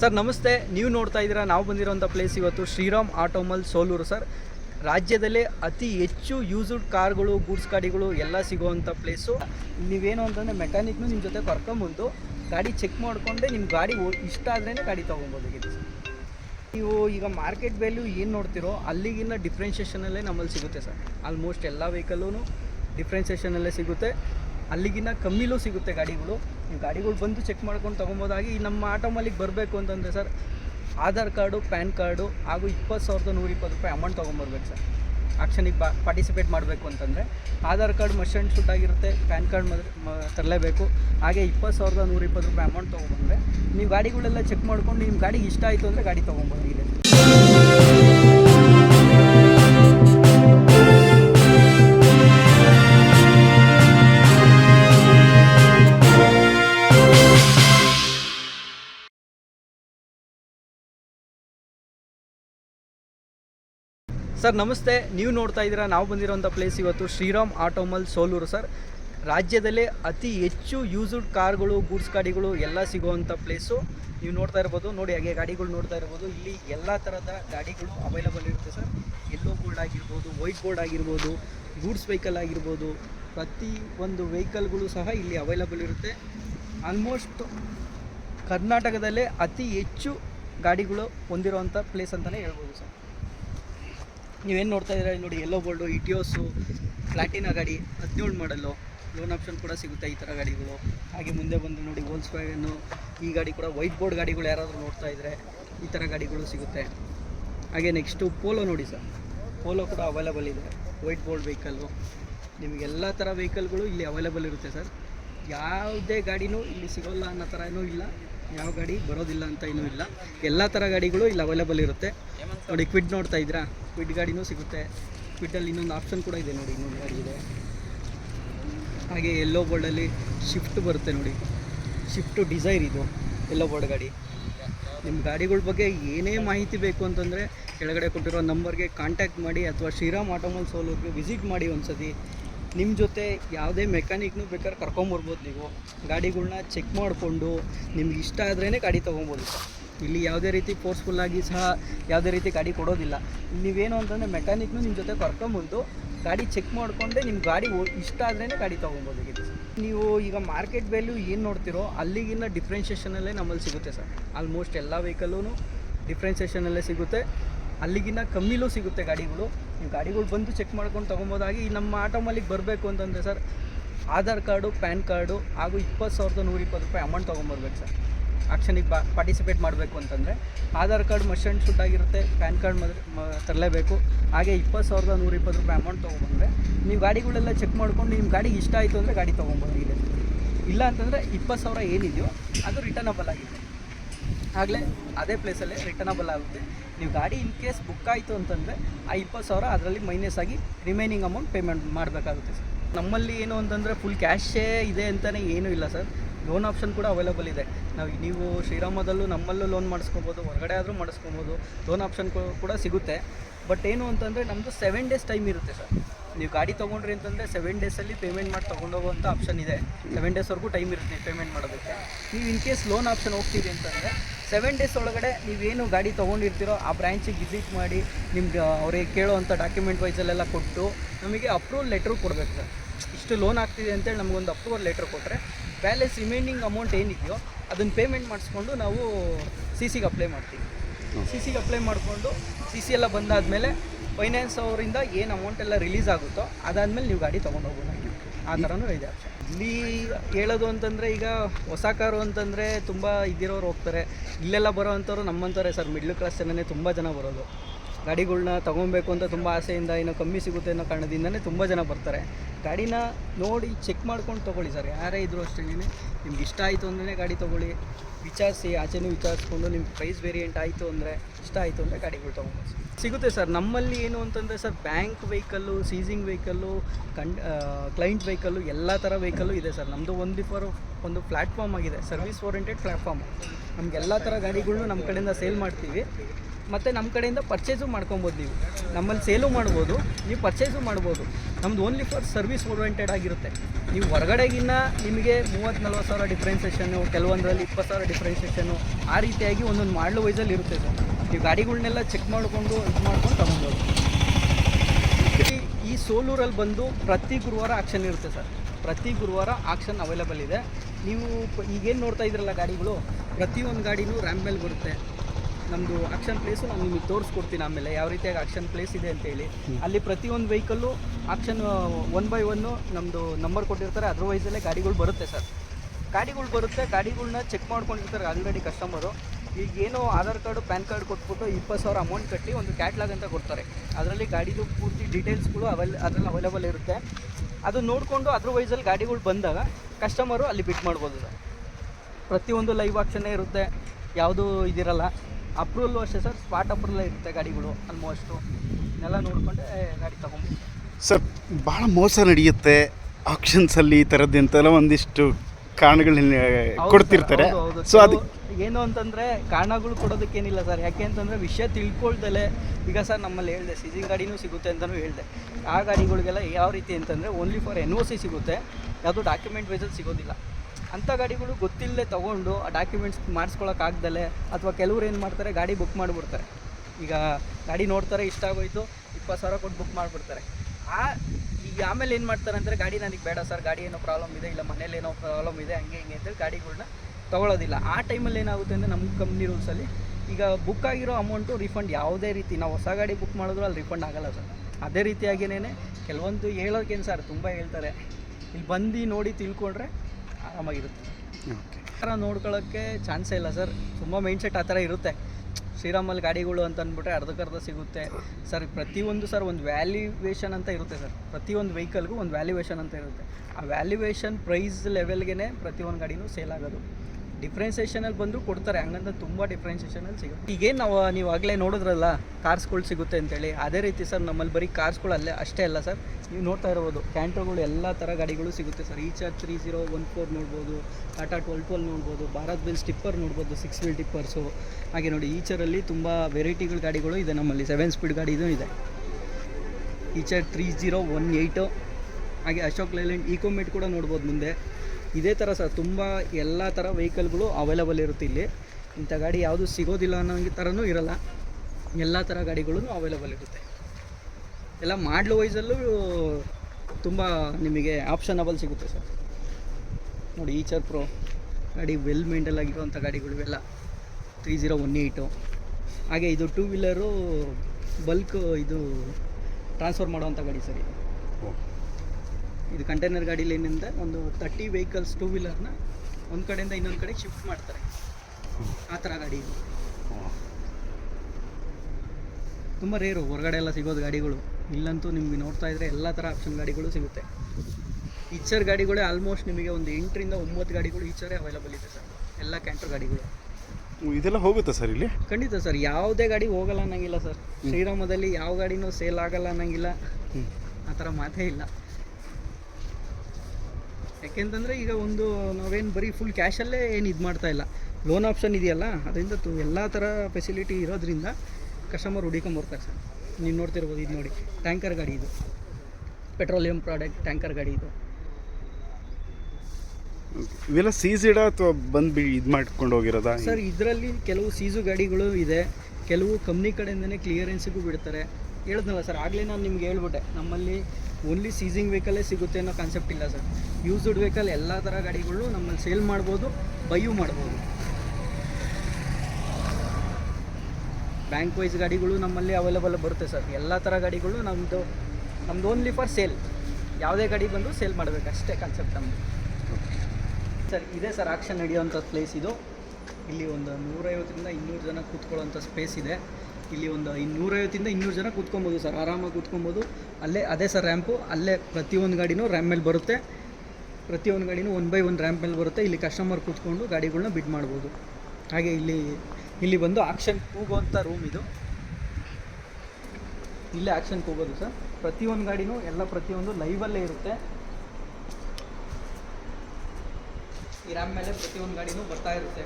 Sir, ನಮಸ್ತೆ. ನೀವು ನೋಡ್ತಾ ಇದ್ದೀರಾ, ನಾವು ಬಂದಿರೋಂಥ ಪ್ಲೇಸ್ ಇವತ್ತು ಶ್ರೀರಾಮ್ ಆಟೋಮಲ್ ಸೋಲೂರು ಸರ್. ರಾಜ್ಯದಲ್ಲೇ ಅತಿ ಹೆಚ್ಚು ಯೂಸ್ಡ್ ಕಾರ್ಗಳು ಗೂಡ್ಸ್ ಗಾಡಿಗಳು ಎಲ್ಲ ಸಿಗುವಂಥ ಪ್ಲೇಸು ನೀವೇನು ಅಂತಂದರೆ ಮೆಕ್ಯಾನಿಕ್ನು ನಿಮ್ಮ ಜೊತೆ ಕರ್ಕೊಂಬಂದು ಗಾಡಿ ಚೆಕ್ ಮಾಡಿಕೊಂಡೆ ನಿಮ್ಮ ಗಾಡಿ ಇಷ್ಟ ಆದ್ರೇ ಗಾಡಿ ತೊಗೊಬೋದಾಗಿದೆ ಸರ್. ನೀವು ಈಗ ಮಾರ್ಕೆಟ್ ವ್ಯಾಲ್ಯೂ ಏನು ನೋಡ್ತಿರೋ, ಅಲ್ಲಿಗಿನ್ನ ಡಿಫ್ರೆನ್ಷಿಯೇಷನಲ್ಲೇ ನಮ್ಮಲ್ಲಿ ಸಿಗುತ್ತೆ ಸರ್. ಆಲ್ಮೋಸ್ಟ್ ಎಲ್ಲ ವೆಹಿಕಲ್ಲೂ ಡಿಫ್ರೆನ್ಸೇಷನಲ್ಲೇ ಸಿಗುತ್ತೆ. ಅಲ್ಲಿಗಿನ್ನ ಕಮ್ಮಿಲೂ ಸಿಗುತ್ತೆ ಗಾಡಿಗಳು. ನೀವು ಗಾಡಿಗಳು ಬಂದು ಚೆಕ್ ಮಾಡ್ಕೊಂಡು ತೊಗೊಬೋದಾಗಿ ನಮ್ಮ ಆಟೋಮಲ್ಲಿಗೆ ಬರಬೇಕು ಅಂತಂದರೆ sir, Aadhaar card, PAN card ಹಾಗೂ ಇಪ್ಪತ್ತು ಸಾವಿರದ ನೂರ ಇಪ್ಪತ್ತು ರೂಪಾಯಿ ಅಮೌಂಟ್ ತೊಗೊಂಬರ್ಬೇಕು ಸರ್. ಆಕ್ಷನಿಗೆ ಬಾ ಪಾರ್ಟಿಸಿಪೇಟ್ ಮಾಡಬೇಕು ಅಂತಂದರೆ. ಆಧಾರ್ ಕಾರ್ಡ್ ಮಷನ್ ಶೂಟ್ ಆಗಿರುತ್ತೆ, ಪ್ಯಾನ್ ಕಾರ್ಡ್ ಮ- ತರಲೇಬೇಕು. ಹಾಗೆ ಇಪ್ಪತ್ತು ಸಾವಿರದ ನೂರ ಇಪ್ಪತ್ತು ರೂಪಾಯಿ ಅಮೌಂಟ್ ತೊಗೊಂಬಂದರೆ, ನೀವು ಗಾಡಿಗಳೆಲ್ಲ ಚೆಕ್ ಮಾಡ್ಕೊಂಡು ನಿಮ್ಮ ಗಾಡಿಗೆ ಇಷ್ಟ ಆಯಿತು ಅಂದರೆ ಗಾಡಿ ತೊಗೊಬೋದು ಸರ್, ನಮಸ್ತೆ. ನೀವು ನೋಡ್ತಾ ಇದ್ದೀರಾ, ನಾವು ಬಂದಿರೋಂಥ ಪ್ಲೇಸ್ ಇವತ್ತು ಶ್ರೀರಾಮ್ ಆಟೋಮಲ್ ಸೋಲೂರು ಸರ್. ರಾಜ್ಯದಲ್ಲೇ ಅತಿ ಹೆಚ್ಚು ಯೂಸ್ಡ್ ಕಾರ್ಗಳು ಗೂಡ್ಸ್ ಗಾಡಿಗಳು ಎಲ್ಲ ಸಿಗುವಂಥ ಪ್ಲೇಸು ನೀವು ನೋಡ್ತಾ ಇರ್ಬೋದು, ನೋಡಿ ಹಾಗೆ ಗಾಡಿಗಳು ನೋಡ್ತಾ ಇರ್ಬೋದು. ಇಲ್ಲಿ ಎಲ್ಲ ಥರದ ಗಾಡಿಗಳು ಅವೈಲಬಲ್ ಇರುತ್ತೆ ಸರ್. ಎಲ್ಲೋ ಬೋರ್ಡ್ ಆಗಿರ್ಬೋದು ವೈಟ್ ಬೋರ್ಡ್ ಆಗಿರ್ಬೋದು ಗೂಡ್ಸ್ ವೆಹಿಕಲ್ ಆಗಿರ್ಬೋದು, ಪ್ರತಿ ಒಂದು ವೆಹಿಕಲ್ಗಳು ಸಹ ಇಲ್ಲಿ ಅವೈಲಬಲ್ ಇರುತ್ತೆ. ಆಲ್ಮೋಸ್ಟ್ ಕರ್ನಾಟಕದಲ್ಲೇ ಅತಿ ಹೆಚ್ಚು ಗಾಡಿಗಳು ಹೊಂದಿರುವಂಥ ಪ್ಲೇಸ್ ಅಂತಲೇ ಹೇಳ್ಬೋದು ಸರ್. ನೀವೇನು ನೋಡ್ತಾ ಇದ್ದೀರಾ? ನೋಡಿ ಎಲ್ಲೋ ಬೋಲ್ಡು ಇಟಿಯೋಸು ಪ್ಲಾಟಿನಾ ಗಾಡಿ, ಹದಿನೇಳು ಮಾಡಲ್ಲು ಲೋನ್ ಆಪ್ಷನ್ ಕೂಡ ಸಿಗುತ್ತೆ ಈ ಥರ ಗಾಡಿಗಳು. ಹಾಗೆ ಮುಂದೆ ಬಂದು ನೋಡಿ ಓಲ್ಸ್ ವ್ಯಾಗನ್ನು ಈ ಗಾಡಿ ಕೂಡ ವೈಟ್ ಬೋರ್ಡ್ ಗಾಡಿಗಳು ಯಾರಾದರೂ ನೋಡ್ತಾ ಇದ್ದರೆ ಈ ಥರ ಗಾಡಿಗಳು ಸಿಗುತ್ತೆ. ಹಾಗೆ ನೆಕ್ಸ್ಟು ಪೋಲೋ ನೋಡಿ ಸರ್. ಪೋಲೋ ಕೂಡ ಅವೈಲೇಬಲ್ ಇದೆ. ವೈಟ್ ಬೋರ್ಡ್ ವೆಹಿಕಲ್ಲು ನಿಮಗೆಲ್ಲ ಥರ ವೆಹಿಕಲ್ಗಳು ಇಲ್ಲಿ ಅವೈಲೇಬಲ್ ಇರುತ್ತೆ ಸರ್. ಯಾವುದೇ ಗಾಡಿನೂ ಇಲ್ಲಿ ಸಿಗೋಲ್ಲ ಅನ್ನೋ ಥರ ಏನೂ ಇಲ್ಲ. ಯಾವ ಗಾಡಿ ಬರೋದಿಲ್ಲ ಅಂತ ಏನೂ ಇಲ್ಲ. ಎಲ್ಲ ಥರ ಗಾಡಿಗಳು ಇಲ್ಲಿ ಅವೈಲೇಬಲ್ ಇರುತ್ತೆ. ನೋಡಿ ಕ್ವಿಡ್ ನೋಡ್ತಾ ಇದ್ದೀರಾ? ಕ್ವಿಡ್ ಗಾಡಿನೂ ಸಿಗುತ್ತೆ. ಕ್ವಿಡ್ಡಲ್ಲಿ ಇನ್ನೊಂದು ಆಪ್ಷನ್ ಕೂಡ ಇದೆ ನೋಡಿ, ಇನ್ನೊಂದು ಗಾಡಿ ಇದೆ. ಹಾಗೆ ಎಲ್ಲೋ ಬೋರ್ಡಲ್ಲಿ ಶಿಫ್ಟ್ ಬರುತ್ತೆ ನೋಡಿ. ಶಿಫ್ಟು ಡಿಸೈರ್ ಇದು ಎಲ್ಲೋ ಬೋರ್ಡ್ ಗಾಡಿ. ನಿಮ್ಮ ಗಾಡಿಗಳ ಬಗ್ಗೆ ಏನೇ ಮಾಹಿತಿ ಬೇಕು ಅಂತಂದರೆ ಕೆಳಗಡೆ ಕೊಟ್ಟಿರೋ ನಂಬರ್ಗೆ ಕಾಂಟ್ಯಾಕ್ಟ್ ಮಾಡಿ ಅಥವಾ ಶ್ರೀರಾಮ್ ಆಟೋಮಲ್ ಸೋಲೂರ್ಗೆ ವಿಸಿಟ್ ಮಾಡಿ ಒಂದ್ಸತಿ. ನಿಮ್ಮ ಜೊತೆ ಯಾವುದೇ ಮೆಕ್ಯಾನಿಕ್ನು ಬೇಕಾದ್ರೆ ಕರ್ಕೊಂಬರ್ಬೋದು ನೀವು. ಗಾಡಿಗಳನ್ನ ಚೆಕ್ ಮಾಡಿಕೊಂಡು ನಿಮ್ಗೆ ಇಷ್ಟ ಆದ್ರೇ ಗಾಡಿ ತೊಗೊಬೋದು. ಇಲ್ಲಿ ಯಾವುದೇ ರೀತಿ ಫೋರ್ಸ್ಫುಲ್ಲಾಗಿ ಸಹ ಯಾವುದೇ ರೀತಿ ಗಾಡಿ ಕೊಡೋದಿಲ್ಲ. ನೀವೇನು ಅಂತಂದರೆ ಮೆಕ್ಯಾನಿಕ್ನು ನಿಮ್ಮ ಜೊತೆ ಕರ್ಕೊಂಬಂದು ಗಾಡಿ ಚೆಕ್ ಮಾಡಿಕೊಂಡೆ ನಿಮ್ಮ ಗಾಡಿ ಇಷ್ಟ ಆದ್ರೇ ಗಾಡಿ ತೊಗೊಬೋದಾಗಿದೆ ಸರ್ ನೀವು ಈಗ ಮಾರ್ಕೆಟ್ ವ್ಯಾಲ್ಯೂ ಏನು ನೋಡ್ತಿರೋ ಅಲ್ಲಿಗಿನ್ನ ಡಿಫ್ರೆನ್ಷಿಯೇಷನಲ್ಲೇ ನಮ್ಮಲ್ಲಿ ಸಿಗುತ್ತೆ ಸರ್. ಆಲ್ಮೋಸ್ಟ್ ಎಲ್ಲ ವೆಹಿಕಲ್ಲೂ ಡಿಫ್ರೆನ್ಷಿಯೇಷನಲ್ಲೇ ಸಿಗುತ್ತೆ. ಅಲ್ಲಿಗಿನ್ನ ಕಮ್ಮಿಲೂ ಸಿಗುತ್ತೆ ಗಾಡಿಗಳು. ನೀವು ಗಾಡಿಗಳು ಬಂದು ಚೆಕ್ ಮಾಡ್ಕೊಂಡು ತೊಗೊಬೋದಾಗಿ ನಮ್ಮ ಆಟೋಮಲ್ಲಿಗೆ ಬರಬೇಕು ಅಂತಂದರೆ sir, Aadhaar card, PAN card ಹಾಗೂ ಇಪ್ಪತ್ತು ಸಾವಿರದ ನೂರ ಇಪ್ಪತ್ತು ರೂಪಾಯಿ ಅಮೌಂಟ್ ತೊಗೊಂಬರ್ಬೇಕು ಸರ್. ಆಕ್ಷನಿಗೆ ಬಾ ಪಾರ್ಟಿಸಿಪೇಟ್ ಮಾಡಬೇಕು ಅಂತಂದರೆ ಆಧಾರ್ ಕಾರ್ಡ್ ಮಷನ್ ಶುಡ್ ಆಗಿರುತ್ತೆ, ಪ್ಯಾನ್ ಕಾರ್ಡ್ ಮದ್ ಮ- ತರಲೇಬೇಕು. ಹಾಗೆ ಇಪ್ಪತ್ತು ಸಾವಿರದ ನೂರ ಇಪ್ಪತ್ತು ರೂಪಾಯಿ ಅಮೌಂಟ್ ತೊಗೊಬಂದರೆ ನೀವು ಗಾಡಿಗಳೆಲ್ಲ ಚೆಕ್ ಮಾಡ್ಕೊಂಡು ನಿಮ್ಮ ಗಾಡಿಗೆ ಇಷ್ಟ ಆಯಿತು ಅಂದರೆ ಗಾಡಿ ತೊಗೊಬೋದಾಗಿದೆ ಇಲ್ಲ ಅಂತಂದರೆ ಇಪ್ಪತ್ತು ಸಾವಿರ ಏನಿದೆಯೋ ಅದು ರಿಟರ್ನಬಲ್ ಆಗಿದೆ. ಆಗಲೇ ಅದೇ ಪ್ಲೇಸಲ್ಲೇ ರಿಟರ್ನಬಲ್ ಆಗುತ್ತೆ. ನೀವು ಗಾಡಿ ಇನ್ ಕೇಸ್ ಬುಕ್ ಆಯಿತು ಅಂತಂದರೆ ಆ ಇಪ್ಪತ್ತು ಸಾವಿರ ಅದರಲ್ಲಿ ಮೈನಸ್ ಆಗಿ ರಿಮೈನಿಂಗ್ ಅಮೌಂಟ್ ಪೇಮೆಂಟ್ ಮಾಡಬೇಕಾಗುತ್ತೆ ಸರ್. ನಮ್ಮಲ್ಲಿ ಏನು ಅಂತಂದರೆ ಫುಲ್ ಕ್ಯಾಶೇ ಇದೆ ಅಂತಲೇ ಏನೂ ಇಲ್ಲ ಸರ್. ಲೋನ್ ಆಪ್ಷನ್ ಕೂಡ ಅವೈಲಬಲ್ ಇದೆ. ನಾವು ನೀವು ಶ್ರೀರಾಮದಲ್ಲೂ ನಮ್ಮಲ್ಲೂ ಲೋನ್ ಮಾಡಿಸ್ಕೊಬೋದು, ಹೊರಗಡೆ ಆದರೂ ಮಾಡಿಸ್ಕೊಬೋದು ಲೋನ್ ಆಪ್ಷನ್ ಕೂಡ ಸಿಗುತ್ತೆ. ಬಟ್ ಏನು ಅಂತಂದರೆ ನಮ್ಮದು ಸೆವೆನ್ ಡೇಸ್ ಟೈಮ್ ಇರುತ್ತೆ ಸರ್. ನೀವು ಗಾಡಿ ತೊಗೊಂಡ್ರಿ ಅಂತಂದರೆ ಸೆವೆನ್ ಡೇಸಲ್ಲಿ ಪೇಮೆಂಟ್ ಮಾಡಿ ತೊಗೊಂಡೋಗುವಂಥ ಆಪ್ಷನ್ ಇದೆ. ಸೆವೆನ್ ಡೇಸ್ವರೆಗೂ ಟೈಮ್ ಇರುತ್ತೆ ಪೇಮೆಂಟ್ ಮಾಡೋದಕ್ಕೆ. ನೀವು ಇನ್ ಕೇಸ್ ಲೋನ್ ಆಪ್ಷನ್ ಹೋಗ್ತೀರಿ ಅಂತಂದರೆ ಸೆವೆನ್ ಡೇಸ್ ಒಳಗಡೆ ನೀವೇನು ಗಾಡಿ ತೊಗೊಂಡಿರ್ತೀರೋ ಆ ಬ್ರ್ಯಾಂಚಿಗೆ ವಿಸಿಟ್ ಮಾಡಿ ನಿಮ್ಗೆ ಅವ್ರಿಗೆ ಕೇಳೋವಂಥ ಡಾಕ್ಯುಮೆಂಟ್ ವೈಸಲ್ಲೆಲ್ಲ ಕೊಟ್ಟು ನಮಗೆ ಅಪ್ರೂವಲ್ ಲೆಟ್ರು ಕೊಡಬೇಕು ಸರ್. ಇಷ್ಟು ಲೋನ್ ಆಗ್ತಿದೆ ಅಂತೇಳಿ ನಮಗೊಂದು ಅಪ್ರೂವಲ್ ಲೆಟ್ರ್ ಕೊಟ್ಟರೆ ಬ್ಯಾಲೆನ್ಸ್ ರಿಮೈನಿಂಗ್ ಅಮೌಂಟ್ ಏನಿದೆಯೋ ಅದನ್ನು ಪೇಮೆಂಟ್ ಮಾಡಿಸ್ಕೊಂಡು ನಾವು ಸಿ ಸಿಗೆ ಅಪ್ಲೈ ಮಾಡ್ತೀವಿ. ಸಿ ಸಿಗೆ ಅಪ್ಲೈ ಮಾಡಿಕೊಂಡು ಸಿ ಸಿ ಎಲ್ಲ ಬಂದಾದಮೇಲೆ ಫೈನಾನ್ಸ್ ಅವರಿಂದ ಏನು ಅಮೌಂಟ್ ಎಲ್ಲ ರಿಲೀಸ್ ಆಗುತ್ತೋ ಅದಾದಮೇಲೆ ನೀವು ಗಾಡಿ ತೊಗೊಂಡು ಹೋಗ್ಬೋದಾಗಿ ಆ ಥರನೂ ಇದೆ ಆಪ್ಷನ್ ಇಲ್ಲಿ ಹೇಳೋದು ಅಂತಂದರೆ ಈಗ ಹೊಸ ಕಾರು ಅಂತಂದರೆ ತುಂಬ ಇದ್ದಿರೋರು ಹೋಗ್ತಾರೆ. ಇಲ್ಲೆಲ್ಲ ಬರೋ ಅಂಥವ್ರು ನಮ್ಮಂಥವ್ರೆ ಸರ್. ಮಿಡ್ಲ್ ಕ್ಲಾಸ್ ಜನನೇ ತುಂಬ ಜನ ಬರೋದು. ಗಾಡಿಗಳ್ನ ತೊಗೊಬೇಕು ಅಂತ ತುಂಬ ಆಸೆಯಿಂದ ಏನೋ ಕಮ್ಮಿ ಸಿಗುತ್ತೆ ಅನ್ನೋ ಕಾರಣದಿಂದನೇ ತುಂಬ ಜನ ಬರ್ತಾರೆ. ಗಾಡಿನ ನೋಡಿ ಚೆಕ್ ಮಾಡ್ಕೊಂಡು ತೊಗೊಳ್ಳಿ ಸರ್, ಯಾರೇ ಇದ್ದರೂ ಅಷ್ಟೇ ನಿಮ್ಗೆ ಇಷ್ಟ ಆಯಿತು ಅಂದ್ರೆ ಗಾಡಿ ತೊಗೊಳ್ಳಿ. ವಿಚಾರಿಸಿ, ಆಚೆನೂ ವಿಚಾರಿಸ್ಕೊಂಡು ನಿಮ್ಗೆ ಪ್ರೈಸ್ ವೇರಿಯಂಟ್ ಆಯಿತು ಅಂದರೆ, ಇಷ್ಟ ಆಯಿತು ಅಂದರೆ ಗಾಡಿಗಳು ತೊಗೊಬೋದು ಸಿಗುತ್ತೆ ಸರ್, ನಮ್ಮಲ್ಲಿ ಏನು ಅಂತಂದರೆ sir bank vehicle seizing vehicle ಕಂಡ್ ಕ್ಲೈಂಟ್ ವೆಹಿಕಲ್ಲು ಎಲ್ಲ ಥರ ವೆಹಿಕಲ್ಲು ಇದೆ ಸರ್. ನಮ್ಮದು ಒಂದು ಫಾರ್ ಒಂದು ಪ್ಲ್ಯಾಟ್ಫಾರ್ಮ್ ಆಗಿದೆ ಸರ್ವಿಸ್ ಓರಿಯೆಂಟೆಡ್ ಪ್ಲ್ಯಾಟ್ಫಾರ್ಮ್ ನಮ್ಗೆ ಎಲ್ಲ ಥರ ಗಾಡಿಗಳನ್ನೂ ನಮ್ಮ ಕಡೆಯಿಂದ ಸೇಲ್ ಮಾಡ್ತೀವಿ. ಮತ್ತು ನಮ್ಮ ಕಡೆಯಿಂದ ಪರ್ಚೇಸು ಮಾಡ್ಕೊಬೋದು ನೀವು. ನಮ್ಮಲ್ಲಿ ಸೇಲು ಮಾಡ್ಬೋದು, ನೀವು ಪರ್ಚೇಸು ಮಾಡ್ಬೋದು. ನಮ್ದು ಓನ್ಲಿ ಫಾರ್ ಸರ್ವಿಸ್ ಓರಿಯೆಂಟೆಡ್ ಆಗಿರುತ್ತೆ. ನೀವು ಹೊರಗಡೆಗಿನ್ನ ನಿಮಗೆ ಮೂವತ್ತು ನಲ್ವತ್ತು ಸಾವಿರ ಡಿಫ್ರೆನ್ಸೇಷನ್ನು ಕೆಲವೊಂದರಲ್ಲಿ ಇಪ್ಪತ್ತು ಸಾವಿರ ಡಿಫ್ರೆನ್ಸೇಷನ್ನು ಆ ರೀತಿಯಾಗಿ ಒಂದೊಂದು ಮಾಡಲು ವೈಸಲ್ಲಿ ಇರುತ್ತೆ ಸರ್ ನೀವು ಗಾಡಿಗಳನ್ನೆಲ್ಲ ಚೆಕ್ ಮಾಡಿಕೊಂಡು ಇದು ಮಾಡ್ಕೊಂಡು ತೊಗೊಬೋದು. ಈ- ಸೋಲೂರಲ್ಲಿ ಬಂದು ಪ್ರತಿ ಗುರುವಾರ ಆಕ್ಷನ್ ಇರುತ್ತೆ ಸರ್ ಪ್ರತಿ ಗುರುವಾರ ಆಕ್ಷನ್ ಅವೈಲೇಬಲ್ ಇದೆ. ನೀವು ಈಗೇನು ನೋಡ್ತಾ ಇದ್ರಲ್ಲ ಗಾಡಿಗಳು? ಪ್ರತಿಯೊಂದು ಗಾಡಿನೂ ರ್ಯಾಂಪ್ ಮೇಲೆ ಬರುತ್ತೆ. ನಮ್ಮದು ಆಕ್ಷನ್ ಪ್ಲೇಸು ನಾನು ನಿಮಗೆ ತೋರಿಸ್ಕೊಡ್ತೀನಿ ಆಮೇಲೆ ಯಾವ ರೀತಿಯಾಗಿ ಆಕ್ಷನ್ ಪ್ಲೇಸ್ ಇದೆ ಅಂತೇಳಿ ಅಲ್ಲಿ ಪ್ರತಿಯೊಂದು vehicle auction one by one ನಮ್ಮದು ನಂಬರ್ ಕೊಟ್ಟಿರ್ತಾರೆ. ಅದರ್ವೈಸಲ್ಲೇ ಗಾಡಿಗಳು ಬರುತ್ತೆ ಸರ್. ಗಾಡಿಗಳು ಬರುತ್ತೆ ಗಾಡಿಗಳನ್ನ ಚೆಕ್ ಮಾಡ್ಕೊಂಡಿರ್ತಾರೆ ಆಲ್ರೆಡಿ ಕಸ್ಟಮರು ಈಗ ಏನೋ ಆಧಾರ್ ಕಾರ್ಡು ಪ್ಯಾನ್ ಕಾರ್ಡ್ ಕೊಟ್ಬಿಟ್ಟು ಇಪ್ಪತ್ತು ಸಾವಿರ ಅಮೌಂಟ್ ಕಟ್ಟಿ ಒಂದು ಕ್ಯಾಟ್ಲಾಗ್ ಅಂತ ಕೊಡ್ತಾರೆ. ಅದರಲ್ಲಿ ಗಾಡಿದು ಪೂರ್ತಿ ಡೀಟೇಲ್ಸ್ಗಳು ಅವೆಲ್ ಅದರಲ್ಲಿ ಅವೈಲೇಬಲ್ ಇರುತ್ತೆ. ಅದು ನೋಡಿಕೊಂಡು ಅದರ್ವೈಸಲ್ಲಿ ಗಾಡಿಗಳು ಬಂದಾಗ ಕಸ್ಟಮರು ಅಲ್ಲಿ ಬಿಟ್ ಮಾಡ್ಬೋದು ಸರ್. ಪ್ರತಿಯೊಂದು ಲೈವ್ ಆಕ್ಷನ್ನೇ ಇರುತ್ತೆ. ಯಾವುದೂ ಇದಿರಲ್ಲ. ಅಪ್ರೂವಲ್ಲು ಅಷ್ಟೇ ಸರ್. ಸ್ಪಾಟ್ ಅಪ್ರೂವಲ್ ಇರುತ್ತೆ ಗಾಡಿಗಳು ಆಲ್ಮೋಸ್ಟು ಎಲ್ಲ ನೋಡಿಕೊಂಡೆ ಗಾಡಿ ತಗೊಂಡು ಸರ್ ಭಾಳ ಮೋಸ ನಡೆಯುತ್ತೆ. ಆಪ್ಷನ್ಸಲ್ಲಿ ಈ ಥರದ್ದು ಒಂದಿಷ್ಟು ಕಾರಣಗಳನ್ನ ಕೊಡ್ತಿರ್ತಾರೆ. ಸೊ ಅದು ಏನು ಅಂತಂದರೆ ಕಾರಣಗಳು ಕೊಡೋದಕ್ಕೇನಿಲ್ಲ ಸರ್. ಯಾಕೆ ಅಂತಂದರೆ ವಿಷಯ ತಿಳ್ಕೊಳ್ದಲೆ ಈಗ ಸರ್ ನಮ್ಮಲ್ಲಿ ಹೇಳಿದೆ ಸೀಸಿಂಗ್ ಗಾಡಿನೂ ಸಿಗುತ್ತೆ ಅಂತಲೂ ಹೇಳಿದೆ. ಆ ಗಾಡಿಗಳಿಗೆಲ್ಲ ಯಾವ ರೀತಿ ಅಂತಂದರೆ only for N O C ಸಿಗುತ್ತೆ. ಯಾವುದು ಡಾಕ್ಯುಮೆಂಟ್ ವೈಸಲ್ಲಿ ಸಿಗೋದಿಲ್ಲ. ಅಂಥ ಗಾಡಿಗಳು ಗೊತ್ತಿಲ್ಲದೆ ತೊಗೊಂಡು ಆ ಡಾಕ್ಯುಮೆಂಟ್ಸ್ ಮಾಡಿಸ್ಕೊಳಕ್ಕಾಗ್ದಲೆ ಅಥವಾ ಕೆಲವ್ರು ಏನು ಮಾಡ್ತಾರೆ, ಗಾಡಿ ಬುಕ್ ಮಾಡಿಬಿಡ್ತಾರೆ. ಈಗ ಗಾಡಿ ನೋಡ್ತಾರೆ, ಇಷ್ಟ ಆಗೋಯ್ತು, ಇಪ್ಪತ್ತು ಸಾವಿರ ಕೊಟ್ಟು ಬುಕ್ ಮಾಡಿಬಿಡ್ತಾರೆ. ಆ, ಈಗ ಆಮೇಲೆ ಏನು ಮಾಡ್ತಾರೆ ಅಂದರೆ, ಗಾಡಿ ನನಗೆ ಬೇಡ ಸರ್, ಗಾಡಿ ಏನೋ ಪ್ರಾಬ್ಲಮ್ ಇದೆ, ಇಲ್ಲ ಮನೇಲಿ ಏನೋ ಪ್ರಾಬ್ಲಮ್ ಇದೆ, ಹಂಗೆ ಹಿಂಗೆ ಅಂತೇಳಿ ಗಾಡಿಗಳನ್ನ ತೊಗೊಳೋದಿಲ್ಲ. ಆ ಟೈಮಲ್ಲಿ ಏನಾಗುತ್ತೆ ಅಂದರೆ ನಮ್ಮ ಕಂಪ್ನಿ ರೂಲ್ಸಲ್ಲಿ ಈಗ ಬುಕ್ ಆಗಿರೋ ಅಮೌಂಟು ರಿಫಂಡ್ ಯಾವುದೇ ರೀತಿ, ನಾವು ಹೊಸ ಗಾಡಿ ಬುಕ್ ಮಾಡಿದ್ರು ಅಲ್ಲಿ ರಿಫಂಡ್ ಆಗಲ್ಲ ಸರ್. ಅದೇ ರೀತಿಯಾಗಿಯೇ ಕೆಲವೊಂದು ಹೇಳೋಕ್ಕೇನು ಸರ್, ತುಂಬ ಹೇಳ್ತಾರೆ. ಇಲ್ಲಿ ಬಂದು ನೋಡಿ ತಿಳ್ಕೊಂಡ್ರೆ ಆರಾಮಾಗಿರುತ್ತೆ. ಓಕೆ. ಆ ಥರ ನೋಡ್ಕೊಳ್ಳೋಕ್ಕೆ ಚಾನ್ಸೇ ಇಲ್ಲ ಸರ್. ತುಂಬ ಮೈಂಡ್ಸೆಟ್ ಆ ಥರ ಇರುತ್ತೆ. ಶ್ರೀರಾಮಲ್ಲಿ ಗಾಡಿಗಳು ಅಂತ ಅಂದ್ಬಿಟ್ರೆ ಅರ್ಧಕ್ಕರ್ಧ ಸಿಗುತ್ತೆ. ಸರ್ ಪ್ರತಿಯೊಂದು ಸರ್ ಒಂದು ವ್ಯಾಲ್ಯೂವೇಷನ್ ಅಂತ ಇರುತ್ತೆ ಸರ್. ಪ್ರತಿಯೊಂದು ವೆಹಿಕಲ್ಗೂ ಒಂದು ವ್ಯಾಲ್ಯೂವೇಷನ್ ಅಂತ ಇರುತ್ತೆ. ಆ ವ್ಯಾಲ್ಯೂವೇಷನ್ ಪ್ರೈಸ್ ಲೆವೆಲ್ಗೆ ಪ್ರತಿಯೊಂದು ಗಾಡಿನೂ ಸೇಲ್ ಆಗೋದು. ಡಿಫ್ರೆನ್ಸೇಷನಲ್ಲಿ ಬಂದು ಕೊಡ್ತಾರೆ ಹಂಗಂತ ತುಂಬ ಡಿಫ್ರೆನ್ಸೇಷನಲ್ಲಿ ಸಿಗುತ್ತೆ. ಈಗೇನು ನಾವು, ನೀವು ಆಗಲೇ ನೋಡಿದ್ರಲ್ಲ ಕಾರ್ಸ್ಗಳು ಸಿಗುತ್ತೆ ಅಂತೇಳಿ. ಅದೇ ರೀತಿ ಸರ್, ನಮ್ಮಲ್ಲಿ ಬರೀ ಕಾರ್ಸ್ಗಳು ಅಲ್ಲೇ, ಅಷ್ಟೇ ಅಲ್ಲ ಸರ್. ನೀವು ನೋಡ್ತಾ ಇರ್ಬೋದು ಕ್ಯಾಂಟ್ರೋಗಳು ಎಲ್ಲ ಥರ ಗಾಡಿಗಳು ಸಿಗುತ್ತೆ sir. Eicher three zero one four ನೋಡ್ಬೋದು ಟಾಟಾ ಟ್ವೆಲ್ ಟ್ವೆಲ್ ನೋಡ್ಬೋದು ಭಾರತ್ ಬಿಲ್ಸ್ ಸ್ಟಿಪ್ಪರ್ ನೋಡ್ಬೋದು ಸಿಕ್ಸ್ ವೀಲ್ ಟಿಪ್ಪರ್ಸು ಹಾಗೆ ನೋಡಿ ಈಚರಲ್ಲಿ ತುಂಬ ವೆರೈಟಿಗಳ ಗಾಡಿಗಳು ಇದೆ ನಮ್ಮಲ್ಲಿ. ಸೆವೆನ್ ಸ್ಪೀಡ್ ಗಾಡಿನೂ ಇದೆ. Eicher three zero one eight ಹಾಗೆ ಅಶೋಕ್ ಲೈಲ್ಯಾಂಡ್ ಈಕೋಮೆಟ್ ಕೂಡ ನೋಡ್ಬೋದು ಮುಂದೆ. ಇದೇ ಥರ ಸರ್, ತುಂಬ ಎಲ್ಲ ಥರ ವೆಹಿಕಲ್ಗಳು ಅವೈಲಬಲ್ ಇರುತ್ತೆ ಇಲ್ಲಿ. ಇಂಥ ಗಾಡಿ ಯಾವುದು ಸಿಗೋದಿಲ್ಲ ಅನ್ನೋ ಥರನೂ ಇರಲ್ಲ. ಎಲ್ಲ ಥರ ಗಾಡಿಗಳೂ ಅವೈಲಬಲ್ ಇರುತ್ತೆ. ಎಲ್ಲ ಮಾಡ್ಲು ವೈಸಲ್ಲೂ ತುಂಬ ನಿಮಗೆ ಆಪ್ಷನಬಲ್ ಸಿಗುತ್ತೆ ಸರ್. ನೋಡಿ ಈಚರ್ ಪ್ರೋ ಗಾಡಿ ವೆಲ್ ಮೇಂಟೈನ್ ಆಗಿರುವಂಥ ಗಾಡಿಗಳು ಇವೆಲ್ಲ. ತ್ರೀ ಜೀರೋ ಒನ್ ಏಯ್ಟು ಹಾಗೆ ಇದು ಟೂ ವೀಲರು ಬಲ್ಕ್ ಇದು ಟ್ರಾನ್ಸ್ಫರ್ ಮಾಡುವಂಥ ಗಾಡಿ ಸರ್ ಇದು. ಇದು ಕಂಟೈನರ್ ಗಾಡೀಲಿ ಏನಿದೆ ಒಂದು ತರ್ಟಿ ವೆಹಿಕಲ್ಸ್ ಟೂ ವೀಲರ್ನ ಒಂದು ಕಡೆಯಿಂದ ಇನ್ನೊಂದು ಕಡೆ ಶಿಫ್ಟ್ ಮಾಡ್ತಾರೆ. ಆ ಥರ ಗಾಡಿ ಇದು. ತುಂಬ ರೇರು ಹೊರಗಡೆ ಎಲ್ಲ ಸಿಗೋದು ಗಾಡಿಗಳು. ಇಲ್ಲಂತೂ ನಿಮಗೆ ನೋಡ್ತಾ ಇದ್ರೆ ಎಲ್ಲ ಥರ ಆಪ್ಷನ್ ಗಾಡಿಗಳು ಸಿಗುತ್ತೆ. ಈಚರ್ ಗಾಡಿಗಳೇ ಆಲ್ಮೋಸ್ಟ್ ನಿಮಗೆ ಒಂದು ಎಂಟರಿಂದ ಒಂಬತ್ತು ಗಾಡಿಗಳು ಈಚರೇ ಅವೈಲಬಲ್ ಇದೆ ಸರ್. ಎಲ್ಲ ಕ್ಯಾಂಟರ್ ಗಾಡಿಗಳು. ಇದೆಲ್ಲ ಹೋಗುತ್ತಾ ಸರ್ ಇಲ್ಲಿ? ಖಂಡಿತ ಸರ್. ಯಾವುದೇ ಗಾಡಿ ಹೋಗಲ್ಲ ಅನ್ನಂಗಿಲ್ಲ ಸರ್. ಶ್ರೀರಾಮದಲ್ಲಿ ಯಾವ ಗಾಡಿನೂ ಸೇಲ್ ಆಗಲ್ಲ ಅನ್ನಂಗಿಲ್ಲ. ಆ ಥರ ಮಾತೇ ಇಲ್ಲ. ಯಾಕೆಂತಂದರೆ ಈಗ ಒಂದು ನಾವೇನು ಬರೀ ಫುಲ್ ಕ್ಯಾಶಲ್ಲೇ ಏನು ಇದು ಮಾಡ್ತಾ ಇಲ್ಲ. ಲೋನ್ ಆಪ್ಷನ್ ಇದೆಯಲ್ಲ ಅದರಿಂದ ತು ಎಲ್ಲ ಥರ ಫೆಸಿಲಿಟಿ ಇರೋದ್ರಿಂದ ಕಸ್ಟಮರ್ ಹುಡಿಕೊಂಬರ್ತಾರೆ ಸರ್. ನೀವು ನೋಡ್ತಿರ್ಬೋದು ಇದು ನೋಡಿ ಟ್ಯಾಂಕರ್ ಗಾಡಿ ಇದು. ಪೆಟ್ರೋಲಿಯಂ ಪ್ರಾಡಕ್ಟ್ ಟ್ಯಾಂಕರ್ ಗಾಡಿ ಇದು. ಇವೆಲ್ಲ ಸೀಸಿಡ ಅಥವಾ ಬಂದು ಇದು ಮಾಡ್ಕೊಂಡು ಹೋಗಿರೋದಾ? ಸರ್ ಇದರಲ್ಲಿ ಕೆಲವು ಸೀಸು ಗಾಡಿಗಳು ಇದೆ. ಕೆಲವು ಕಂಪ್ನಿ ಕಡೆಯಿಂದನೇ ಕ್ಲಿಯರೆನ್ಸಿಗೂ ಬಿಡ್ತಾರೆ. ಹೇಳಿದ್ನಲ್ಲ ಸರ್, ಆಗಲೇ ನಾನು ನಿಮ್ಗೆ ಹೇಳ್ಬಿಟ್ಟೆ. ನಮ್ಮಲ್ಲಿ ಓನ್ಲಿ ಸೀಸಿಂಗ್ ವೆಹಿಕಲೇ ಸಿಗುತ್ತೆ ಅನ್ನೋ ಕಾನ್ಸೆಪ್ಟ್ ಇಲ್ಲ ಸರ್. ಯೂಸ್ಡ್ ವೆಹಿಕಲ್ ಎಲ್ಲ ಥರ ಗಾಡಿಗಳು ನಮ್ಮಲ್ಲಿ ಸೇಲ್ ಮಾಡ್ಬೋದು ಬೈಯೂ ಮಾಡ್ಬೋದು. ಬ್ಯಾಂಕ್ ವೈಸ್ ಗಾಡಿಗಳು ನಮ್ಮಲ್ಲಿ ಅವೈಲೇಬಲ್ ಬರುತ್ತೆ ಸರ್. ಎಲ್ಲ ಥರ ಗಾಡಿಗಳು ನಮ್ಮದು ನಮ್ದು ಓನ್ಲಿ ಫಾರ್ ಸೇಲ್ ಯಾವುದೇ ಗಾಡಿ ಬಂದು ಸೇಲ್ ಮಾಡಬೇಕು ಅಷ್ಟೇ ಕಾನ್ಸೆಪ್ಟ್ ನಮ್ಮದು ಸರ್, ಇದೆ ಸರ್ ಆಕ್ಷನ್ ನಡೆಯುವಂಥ ಪ್ಲೇಸ್ ಇದು. ಇಲ್ಲಿ ಒಂದು ನೂರೈವತ್ತರಿಂದ ಇನ್ನೂರು ಜನ ಕೂತ್ಕೊಳ್ಳೋಂಥ ಸ್ಪೇಸ್ ಇದೆ. ಇಲ್ಲಿ ಒಂದು ಇನ್ನೂರೈವತ್ತಿಂದ ಇನ್ನೂರು ಜನ ಕೂತ್ಕೊಬೋದು ಸರ್, ಆರಾಮಾಗಿ ಕೂತ್ಕೊಬೋದು. ಅಲ್ಲೇ ಅದೇ ಸರ್ ರ್ಯಾಂಪು ಅಲ್ಲೇ ಪ್ರತಿಯೊಂದು ಗಾಡಿನೂ ರ್ಯಾಂಪ್ ಮೇಲೆ ಬರುತ್ತೆ. ಪ್ರತಿಯೊಂದು ಗಾಡಿನೂ ಒನ್ ಬೈ ಒನ್ ರ್ಯಾಂಪ್ ಮೇಲೆ ಬರುತ್ತೆ. ಇಲ್ಲಿ ಕಸ್ಟಮರ್ ಕೂತ್ಕೊಂಡು ಗಾಡಿಗಳನ್ನ ಬಿಡ್ ಮಾಡ್ಬೋದು. ಹಾಗೆ ಇಲ್ಲಿ ಇಲ್ಲಿ ಬಂದು ಆಕ್ಷನ್ ಕೂಗುವಂಥ ರೂಮ್ ಇದು. ಇಲ್ಲೇ ಆಕ್ಷನ್ ಕೂಗೋದು ಸರ್. ಪ್ರತಿಯೊಂದು ಗಾಡಿನೂ ಎಲ್ಲ ಪ್ರತಿಯೊಂದು ಲೈವಲ್ಲೇ ಇರುತ್ತೆ. ಈ ರ್ಯಾಮ್ ಮೇಲೆ ಪ್ರತಿಯೊಂದು ಗಾಡಿನೂ ಬರ್ತಾ ಇರುತ್ತೆ.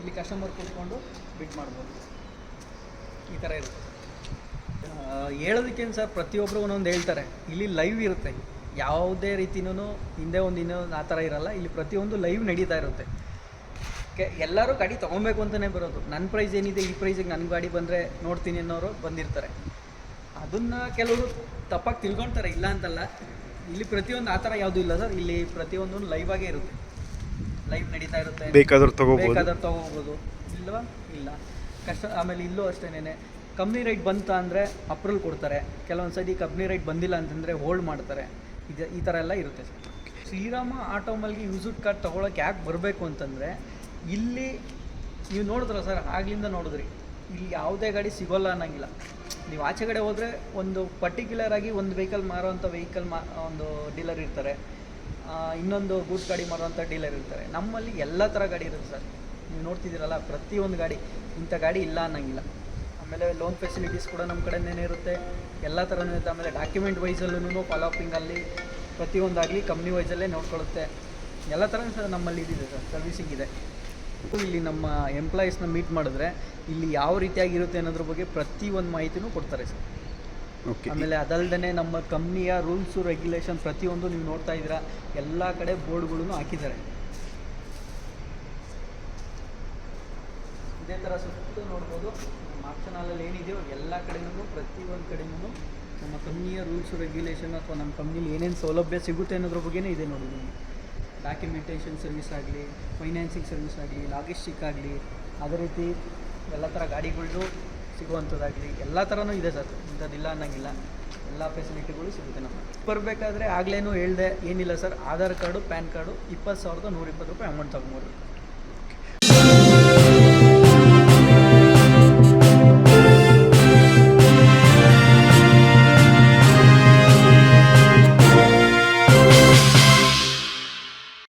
ಇಲ್ಲಿ ಕಸ್ಟಮರ್ ಕೂತ್ಕೊಂಡು ಬಿಟ್ ಮಾಡ್ಬೋದು. ಈ ಥರ ಇರುತ್ತೆ. ಹೇಳೋದಕ್ಕೇನು ಸರ್ ಪ್ರತಿಯೊಬ್ಬರು ಒಂದೊಂದು ಹೇಳ್ತಾರೆ. ಇಲ್ಲಿ ಲೈವ್ ಇರುತ್ತೆ. ಯಾವುದೇ ರೀತಿನೂ ಹಿಂದೆ ಒಂದು ಇನ್ನೊಂದು ಆ ಥರ ಇರಲ್ಲ. ಇಲ್ಲಿ ಪ್ರತಿಯೊಂದು ಲೈವ್ ನಡೀತಾ ಇರುತ್ತೆ. ಕೆ ಎಲ್ಲರೂ ಗಾಡಿ ತೊಗೊಬೇಕು ಅಂತಲೇ ಬರೋದು. ನನ್ನ ಪ್ರೈಸ್ ಏನಿದೆ ಈ ಪ್ರೈಸಿಗೆ ನನ್ನ ಗಾಡಿ ಬಂದರೆ ನೋಡ್ತೀನಿ ಅನ್ನೋರು ಬಂದಿರ್ತಾರೆ. ಅದನ್ನು ಕೆಲವರು ತಪ್ಪಾಗಿ ತಿಳ್ಕೊಳ್ತಾರೆ ಇಲ್ಲ ಅಂತಲ್ಲ. ಇಲ್ಲಿ ಪ್ರತಿಯೊಂದು ಆ ಥರ ಯಾವುದೂ ಇಲ್ಲ ಸರ್. ಇಲ್ಲಿ ಪ್ರತಿಯೊಂದು ಲೈವ್ ಆಗೇ ಇರುತ್ತೆ. ಲೈವ್ ನಡೀತಾ ಇರುತ್ತೆ. ಬೇಕಾದ್ರೂ ತಗೋಬೋದು. ಬೇಕಾದ್ರೆ ತಗೋಬೋದು. ಇಲ್ವಾ? ಇಲ್ಲ. ಕಷ್ಟ, ಆಮೇಲೆ ಇಲ್ಲೂ ಅಷ್ಟೇನೆ ಕಂಪ್ನಿ ರೈಟ್ ಬಂತ ಅಂದರೆ ಅಪ್ರೂವಲ್ ಕೊಡ್ತಾರೆ. ಕೆಲವೊಂದು ಸರಿ ಕಂಪ್ನಿ ರೈಟ್ ಬಂದಿಲ್ಲ ಅಂತಂದರೆ ಹೋಲ್ಡ್ ಮಾಡ್ತಾರೆ. ಇದು ಈ ಥರ ಎಲ್ಲ ಇರುತ್ತೆ ಸರ್. ಶ್ರೀರಾಮ ಆಟೋಮಲ್ಗೆ ಯೂಸಡ್ ಕಾರ್ಡ್ ತೊಗೊಳಕ್ಕೆ ಯಾಕೆ ಬರಬೇಕು ಅಂತಂದರೆ, ಇಲ್ಲಿ ನೀವು ನೋಡಿದ್ರ ಸರ್, ಆಗ್ಲಿಂದ ನೋಡಿದ್ರಿ. ಇಲ್ಲಿ ಯಾವುದೇ ಗಾಡಿ ಸಿಗೋಲ್ಲ ಅನ್ನೋಂಗಿಲ್ಲ. ನೀವು ಆಚೆ ಕಡೆ ಹೋದರೆ ಒಂದು ಪರ್ಟಿಕ್ಯುಲರ್ ಆಗಿ ಒಂದು ವೆಹಿಕಲ್ ಮಾರೋವಂಥ ವೆಹಿಕಲ್ ಮಾ, ಒಂದು ಡೀಲರ್ ಇರ್ತಾರೆ. ಇನ್ನೊಂದು ಗೂಡ್ಸ್ ಗಾಡಿ ಮಾರುವಂಥ ಡೀಲರ್ ಇರ್ತಾರೆ. ನಮ್ಮಲ್ಲಿ ಎಲ್ಲ ಥರ ಗಾಡಿ ಇರುತ್ತೆ ಸರ್. ನೀವು ನೋಡ್ತಿದ್ದೀರಲ್ಲ ಪ್ರತಿಯೊಂದು ಗಾಡಿ ಇಂಥ ಗಾಡಿ ಇಲ್ಲ ಅನ್ನಂಗಿಲ್ಲ. ಆಮೇಲೆ ಲೋನ್ ಫೆಸಿಲಿಟೀಸ್ ಕೂಡ ನಮ್ಮ ಕಡೆನೇ ಇರುತ್ತೆ. ಎಲ್ಲ ಥರನೂ ಇರುತ್ತೆ. ಆಮೇಲೆ ಡಾಕ್ಯುಮೆಂಟ್ ವೈಸಲ್ಲೂ ಫಾಲೋ ಅಪ್ಪಿಂಗಲ್ಲಿ ಪ್ರತಿಯೊಂದಾಗಲಿ ಕಂಪ್ನಿ ವೈಸಲ್ಲೇ ನೋಡ್ಕೊಳ್ಳುತ್ತೆ. ಎಲ್ಲ ಥರ ಸರ್ ನಮ್ಮಲ್ಲಿ ಇದಿದೆ ಸರ್ ಸರ್ವಿಸಿಂಗ್ ಇದೆ. ಇಲ್ಲಿ ನಮ್ಮ ಎಂಪ್ಲಾಯೀಸ್ನ ಮೀಟ್ ಮಾಡಿದ್ರೆ ಇಲ್ಲಿ ಯಾವ ರೀತಿಯಾಗಿರುತ್ತೆ ಅನ್ನೋದ್ರ ಬಗ್ಗೆ ಪ್ರತಿಯೊಂದು ಮಾಹಿತಿನೂ ಕೊಡ್ತಾರೆ ಸರ್. ಓಕೆ ಆಮೇಲೆ ಅದಲ್ಲದೆ ನಮ್ಮ ಕಂಪ್ನಿಯ ರೂಲ್ಸು ರೆಗ್ಯುಲೇಷನ್ ಪ್ರತಿಯೊಂದು ನೀವು ನೋಡ್ತಾ ಇದ್ದೀರಾ ಎಲ್ಲ ಕಡೆ ಬೋರ್ಡ್ಗಳನ್ನು ಹಾಕಿದ್ದಾರೆ. ಇದೇ ಥರ ಸುತ್ತ ನೋಡ್ಬೋದು. ಹಾಲಲ್ಲಿ ಏನಿದೆಯೋ ಎಲ್ಲ ಕಡೆನೂ ಪ್ರತಿಯೊಂದು ಕಡೆನೂ ನಮ್ಮ ಕಂಪ್ನಿಯ ರೂಲ್ಸ್ ರೆಗ್ಯುಲೇಷನ್ ಅಥವಾ ನಮ್ಮ ಕಂಪ್ನಿಲಿ ಏನೇನು ಸೌಲಭ್ಯ ಸಿಗುತ್ತೆ ಅನ್ನೋದ್ರ ಬಗ್ಗೆನೇ ಇದೆ ನೋಡಿ. ನಿಮಗೆ ಡಾಕ್ಯುಮೆಂಟೇಷನ್ ಸರ್ವಿಸ್ ಆಗಲಿ ಫೈನಾನ್ಸಿಂಗ್ ಸರ್ವಿಸ್ ಆಗಲಿ ಲಾಗಿಸ್ಟಿಕ್ ಆಗಲಿ, ಅದೇ ರೀತಿ ಎಲ್ಲ ಥರ ಗಾಡಿಗಳು ಸಿಗುವಂಥದ್ದಾಗಲಿ, ಎಲ್ಲ ಥರನೂ ಇದೆ ಸರ್. ಇಂಥದ್ದಿಲ್ಲ ಅನ್ನೋಂಗಿಲ್ಲ. ಎಲ್ಲ ಫೆಸಿಲಿಟಿಗಳು ಸಿಗುತ್ತೆ ನಮ್ಮ ಬರಬೇಕಾದ್ರೆ ಆಗ್ಲೇನು ಹೇಳ್ದೆ ಏನಿಲ್ಲ sir. Aadhaar card PAN card ಇಪ್ಪತ್ತು ಸಾವಿರದ ನೂರಿಪ್ಪತ್ತು ರೂಪಾಯಿ ಅಮೌಂಟ್ ತೊಗೊಂಬರ್ಬೇಕು